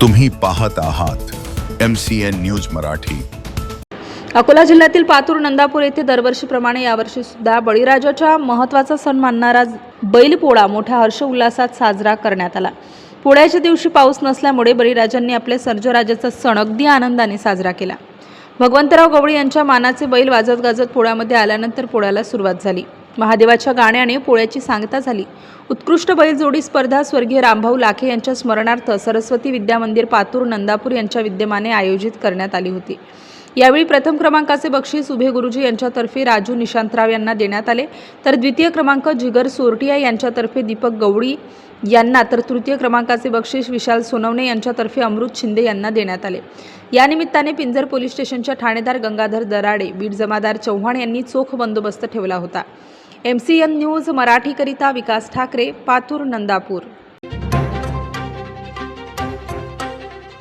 तुम्ही पाहत आहात M C N news Marathi. Akola जिल्ह्यातील पातूर नंदापूर येथे दरवर्षीप्रमाणे यावर्षी सुद्धा बळीराजाच्या महत्त्वाचा सण मानणारा बैलपोळा मोठ्या हर्ष उल्हासात साजरा करण्यात आला. पोळ्याच्या दिवशी पाऊस नसल्यामुळे बळीराजांनी आपल्या सर्जराजाचा सण अगदी आनंदाने साजरा केला. भगवंतराव गवळी यांच्या मानाचे बैल वाजत गाजत पोळ्यामध्ये आल्यानंतर पोळ्याला सुरुवात झाली. महादेवाच्या गाण्याने पोळ्याची सांगता झाली. उत्कृष्ट बैलजोडी स्पर्धा स्वर्गीय रामभाऊ लाखे यांच्या स्मरणार्थ सरस्वती विद्या मंदिर पातूर नंदापूर यांच्या विद्यमाने आयोजित करण्यात आली होती. यावेळी प्रथम क्रमांकाचे बक्षीस उभे गुरुजी यांच्यातर्फे राजू निशांतराव यांना देण्यात आले. तर द्वितीय क्रमांक जिगर सोरटिया यांच्यातर्फे दीपक गवळी यांना तर तृतीय क्रमांकाचे बक्षीस विशाल सोनवणे यांच्यातर्फे अमृत शिंदे यांना देण्यात आले. यानिमित्ताने पिंजर पोलीस स्टेशनच्या ठाणेदार गंगाधर दराडे बीड जमादार चव्हाण यांनी चोख बंदोबस्त ठेवला होता. एम सी एन न्यूज मराठीकरिता विकास ठाकरे पातूर नंदापूर.